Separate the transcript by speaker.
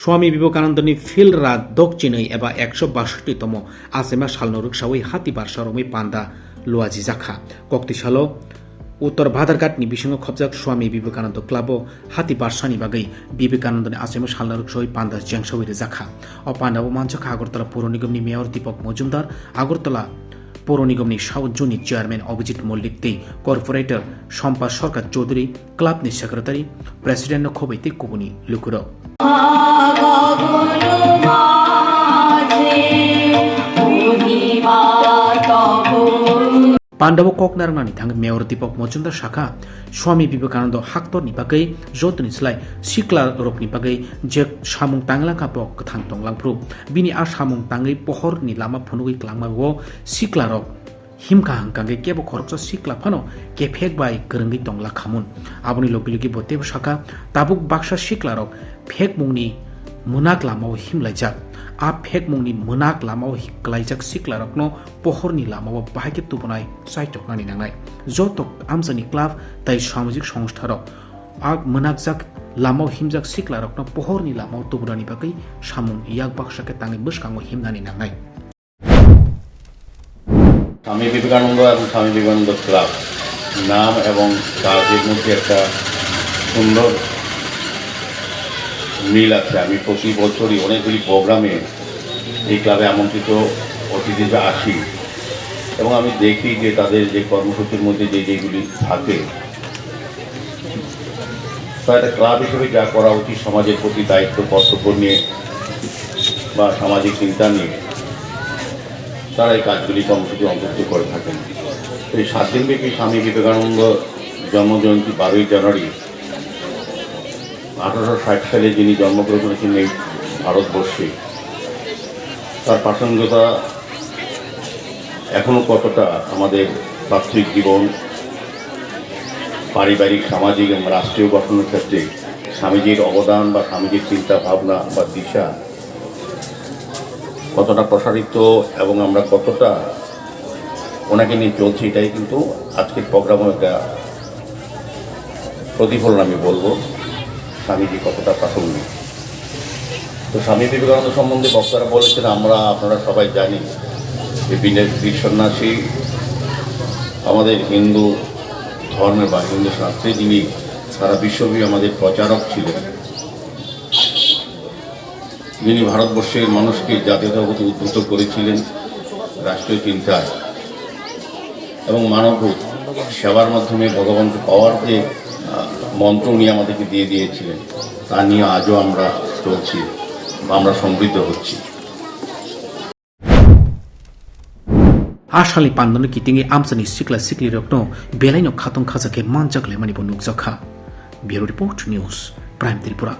Speaker 1: સ્વામી વિવેકાનંદની ફિલ રાત દોકચીનઈ એવા એકસો બાસઠીતમો આસેમાં શાલનો રુક્ષાઓઈ હાથી બારસારોમી પાંદા લોઆજી ઝાખા કોક્તિશાલો উত্তর ভাদারঘাট নিবিসঙ্গ খবজাক স্বামী বিবেকানন্দ ক্লাব হাতি বার্ষানি বাগৈ বিবেকানন্দ আসেম সালনারক সহি পান্দাস জ্যাংসবিরে জাখা অপান্ডাব মাঞ্চক আগরতলা পৌর নিগম মেয়র দীপক মজুমদার আগরতলা পৌর নিগমের সাউজনী chairman Abhijit Mallik De corporator Shampa Sarkar Chowdhury, club secretary
Speaker 2: president খবৈতে কুবুনি লুকুর।
Speaker 1: पाण्डव ककनारनानि थाङ मेयर दीपक मजुमदार शाखा स्वामी विवेकानन्द हाक्तरनि बागै जतनि स्लाय सिक्ला रकनि बागै जे सामुं तांलांका पक थां तंलांफ्रु बिनि आ सामुं ताङै पहरनि लामा फुनुगै क्लांमागो सिक्ला रक हिमका हांकांगे केबो खरकसा सिक्ला फानो केफेक बाय गोरोंगै तंला खामुन आबुनि लोगि लोगि बतेब शाखा ताबुक बाक्सा सिक्ला रक फेक मुंनि मुनाक लामाव हिमलायजाक आ फेक मुंनि मोनाक लामाव हिक्लायजाक सिक्ला रकनो पहरनि लामाव बाहायके तुबनाय साइटकनानि नांनाय जतक आमजानि क्लाब ताइ सामाजिक संस्था रक आ मोनाकजाक लामाव हिमजाक सिक्ला रकनो पहरनि लामाव तुबनानि बागै सामुं याक बाक्साके ताङै बोसकाङो हिमनानि नांनाय
Speaker 3: স্বামী বিবেকানন্দ এবং স্বামী বিবেকানন্দ ক্লাব নাম এবং কাজের মধ্যে একটা সুন্দর মিল আছে। আমি প্রতি বছরই অনেকগুলি প্রোগ্রামে এই ক্লাবে আমন্ত্রিত অতিথি আসি এবং আমি দেখি যে তাদের যে কর্মসূচির মধ্যে যে যেগুলি থাকে, তা একটা ক্লাব হিসেবে যা করা উচিত সমাজের প্রতি দায়িত্ব, কর্তব্য নিয়ে বা সামাজিক চিন্তা নিয়ে, তারা এই কাজগুলি কর্মসূচি অন্তর্ভুক্ত করে থাকেন। এই সাত দিনব্যাপী স্বামী বিবেকানন্দ জন্মজয়ন্তী বারোই জানুয়ারি আঠারোশো ষাট সালে যিনি জন্মগ্রহণ করেছেন এই ভারতবর্ষে, তার প্রাসঙ্গিকতা এখনও কতটা আমাদের প্রাথমিক জীবন, পারিবারিক, সামাজিক এবং রাষ্ট্রীয় গঠনের ক্ষেত্রে স্বামীজির অবদান বা স্বামীজির চিন্তা ভাবনা বা দিশা কতটা প্রসারিত এবং আমরা কতটা ওনাকে নিয়ে চলছি, এটাই কিন্তু আজকের প্রোগ্রামও একটা প্রতিফলন আমি বলব। স্বামীজি কতটা প্রাসঙ্গিক? তো স্বামী বিবেকানন্দ সম্বন্ধে বক্তারা বলেছেন, আমরা, আপনারা সবাই জানি যে বীর- সন্ন্যাসী আমাদের হিন্দু ধর্মের বা হিন্দু শাস্ত্রে যিনি সারা বিশ্বব্যাপী আমাদের প্রচারক ছিলেন, যিনি ভারতবর্ষের মানুষকে জাতীয়তার প্রতি উদ্বুদ্ধ করেছিলেন রাষ্ট্রীয় চিন্তায় এবং মানবভূত সেবার মাধ্যমে ভগবানকে পাওয়ার যে মন্ত্র উনি আমাদেরকে দিয়ে দিয়েছিলেন। তা নিয়ে আজও আমরা চলছি আমরা সমৃদ্ধ হচ্ছি।
Speaker 1: আশালে পান্দন কি টিঙে আমসানি সিকলা সিকলি রক্ন বেলাইন খাতং খাজাকে মান জাগলে মানিব নুক জখা প্রাইম ত্রিপুরা।